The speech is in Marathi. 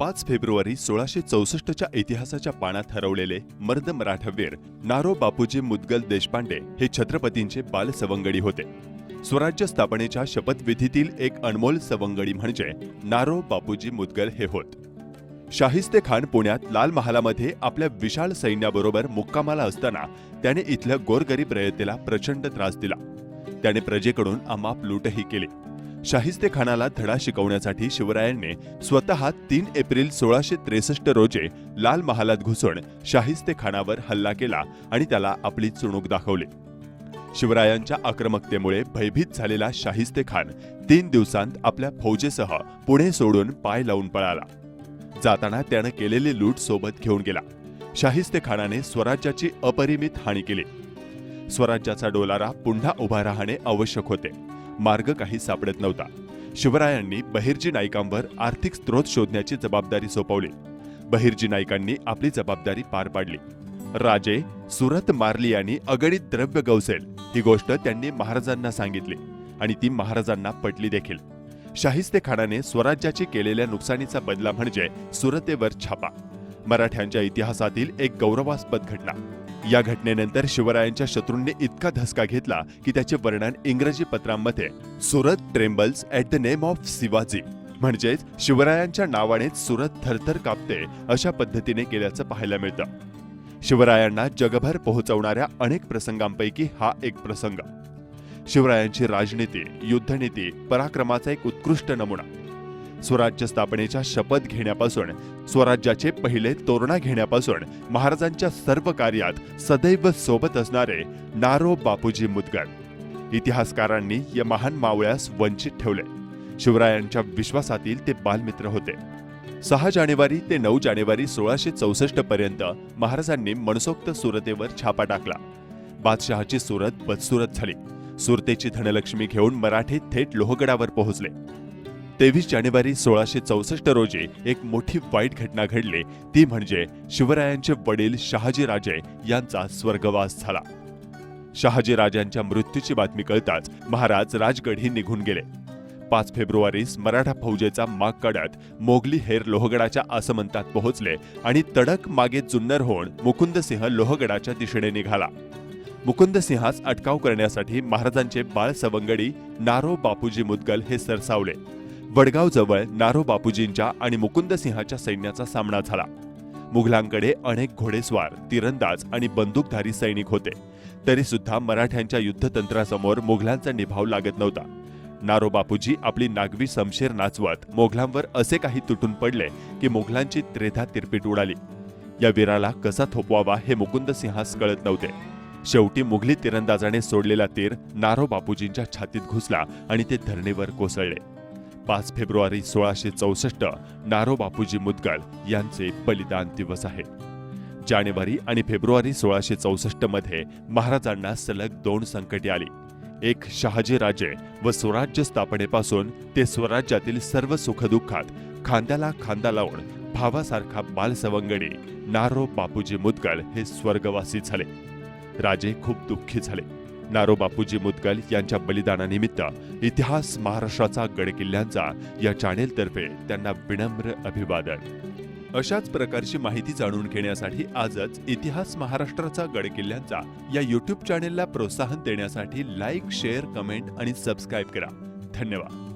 पाच फेब्रुवारी सोळाशे चौसष्टच्या इतिहासाच्या पानात हरवलेले मर्द मराठवीर नारो बापूजी मुदगल देशपांडे हे छत्रपतींचे बाल सवंगडी होते. स्वराज्य स्थापनेच्या शपथविधीतील एक अनमोल सवंगडी म्हणजे नारो बापूजी मुदगल हे होत. शाहिस्ते खान पुण्यात लाल महालामध्ये आपल्या विशाल सैन्याबरोबर मुक्कामाला असताना त्याने इथल्या गोरगरीब रयतेला प्रचंड त्रास दिला. त्याने प्रजेकडून अमाप लूटही केली. शाहिस्ते खानाला धडा शिकवण्यासाठी शिवरायांनी स्वतः तीन एप्रिल सोळाशे त्रेसष्ट रोजी लाल महालात घुसून शाहिस्ते खानावर हल्ला केला आणि त्याला आपली चुणूक दाखवली. शिवरायांच्या आक्रमकतेमुळे भयभीत झालेला शाहिस्ते खान तीन दिवसांत आपल्या फौजेसह पुणे सोडून पाय लावून पळाला. जाताना त्यानं केलेली लूट सोबत घेऊन गेला. शाहिस्ते खानाने स्वराज्याची अपरिमित हानी केली. स्वराज्याचा डोलारा पुन्हा उभा राहणे आवश्यक होते. मार्ग काही सापडत नव्हता. शिवरायांनी बहिर्जी नाईकांवर आर्थिक स्रोत शोधण्याची जबाबदारी सोपवली. बहिर्जी नाईकांनी आपली जबाबदारी पार पाडली. राजे सुरत मारली यांनी अगणित द्रव्य गवसेल ही गोष्ट त्यांनी महाराजांना सांगितली आणि ती महाराजांना पटली देखील. शाहिस्ते खानाने स्वराज्याची केलेल्या नुकसानीचा बदला म्हणजे सुरतेवर छापा. मराठ्यांच्या इतिहासातील एक गौरवास्पद घटना. या घटनेनंतर शिवरायांच्या शत्रूंनी इतका धसका घेतला की त्याचे वर्णन इंग्रजी पत्रांमध्ये Surat trembles at the name of Shivaji. म्हणजेच शिवरायांच्या नावानेच सुरत थरथर कापते अशा पद्धतीने केल्याचं पाहायला मिळतं. शिवरायांना जगभर पोहोचवणाऱ्या अनेक प्रसंगांपैकी हा एक प्रसंग. शिवरायांची राजनीती युद्धनीती पराक्रमाचा एक उत्कृष्ट नमुना. स्वराज्य स्थापनेच्या शपथ घेण्यापासून स्वराज्याचे पहिले तोरणा घेण्यापासून महाराजांच्या सर्व कार्यात सदैव सोबत असणारे नारो बापूजी मुदगल. इतिहासकारांनी या महान मावळ्यास वंचित ठेवले. शिवरायांच्या विश्वासातील ते बालमित्र होते. सहा जानेवारी ते नऊ जानेवारी सोळाशे चौसष्ट पर्यंत महाराजांनी मनसोक्त सुरतेवर छापा टाकला. बादशहाची सुरत बदसुरत झाली. सुरतेची धनलक्ष्मी घेऊन मराठे थेट लोहगडावर पोहोचले. तेवीस जानेवारी सोळाशे चौसष्ट रोजी एक मोठी वाईट घटना घडली. ती म्हणजे शिवरायांचे वडील शहाजीराजे यांचा स्वर्गवास झाला. शहाजीराजांच्या मृत्यूची बातमी कळताच महाराज राजगढी निघून गेले. पाच फेब्रुवारीस मराठा फौजेचा माग काढत मोगली हेर लोहगडाच्या आसमंतात पोहोचले आणि तडक मागे जुन्नर होऊन मुकुंदसिंह लोहगडाच्या दिशेने निघाला. मुकुंदसिंहास अटकाव करण्यासाठी महाराजांचे बाळ सवंगडी नारो बापूजी मुदगल हे सरसावले. वडगावजवळ नारो बापूजींच्या आणि मुकुंदसिंहाच्या सैन्याचा सामना झाला. मुघलांकडे अनेक घोडेस्वार तिरंदाज आणि बंदूकधारी सैनिक होते. तरी सुद्धा मराठ्यांच्या युद्धतंत्रासमोर मुघलांचा निभाव लागत नव्हता. नारो बापूजी आपली नागवी समशेर नाचवत मोघलांवर असे काही तुटून पडले की मुघलांची त्रेधा तिरपीट उडाली. या वीराला कसा थोपवावा हे मुकुंदसिंहास कळत नव्हते. शेवटी मुघली तिरंदाजाने सोडलेला तीर नारो बापूजींच्या छातीत घुसला आणि ते धरणीवर कोसळले. पाच फेब्रुवारी सोळाशे चौसष्ट नारो बापूजी मुदगल यांचे बलिदान दिवस आहे. जानेवारी आणि फेब्रुवारी सोळाशे चौसष्टमध्ये महाराजांना सलग दोन संकटे आली. एक शहाजीराजे व स्वराज्य स्थापनेपासून ते स्वराज्यातील सर्व सुखदुःखात खांद्याला खांदा लावून भावासारखा बालसवंगडी नारो बापूजी मुदगल हे स्वर्गवासी झाले. राजे खूप दुःखी झाले. नारो बापूजी मुदगल यांच्या बलिदानानिमित्त इतिहास महाराष्ट्राचा गडकिल्ल्यांचा या चॅनेलतर्फे त्यांना विनम्र अभिवादन. अशाच प्रकारची माहिती जाणून घेण्यासाठी आजच इतिहास महाराष्ट्राचा गडकिल्ल्यांचा या युट्यूब चॅनेलला प्रोत्साहन देण्यासाठी लाईक शेअर कमेंट आणि सबस्क्राईब करा. धन्यवाद.